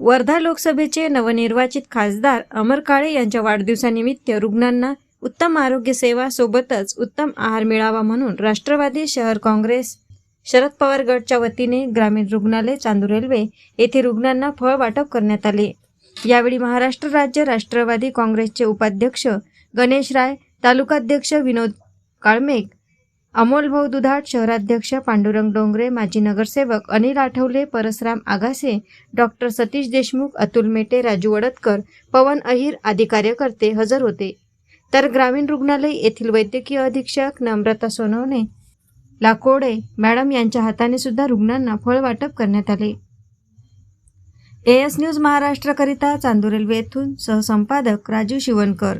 वर्धा लोकसभेचे नवनिर्वाचित खासदार अमर काळे यांच्या वाढदिवसानिमित्त रुग्णांना उत्तम आरोग्य सेवा सोबतच उत्तम आहार मिळावा म्हणून राष्ट्रवादी शहर काँग्रेस शरद पवार गटच्या वतीने ग्रामीण रुग्णालय चांदू रेल्वे येथे रुग्णांना फळ वाटप करण्यात आले. यावेळी महाराष्ट्र राज्य राष्ट्रवादी काँग्रेसचे उपाध्यक्ष गणेश राय तालुकाध्यक्ष विनोद काळमेघ अमोल भाऊ दुधाट शहराध्यक्ष पांडुरंग डोंगरे माजी नगरसेवक अनिल आठवले परसराम आगासे डॉक्टर सतीश देशमुख अतुल मेटे राजू वडतकर पवन अहिर आदी कार्यकर्ते हजर होते. तर ग्रामीण रुग्णालय येथील वैद्यकीय अधीक्षक नम्रता सोनवणे लाकोडे मॅडम यांच्या हाताने सुद्धा रुग्णांना फळ वाटप करण्यात आले. एएस न्यूज महाराष्ट्रकरिता चांदूर रेल्वे येथून सहसंपादक राजू शिवणकर.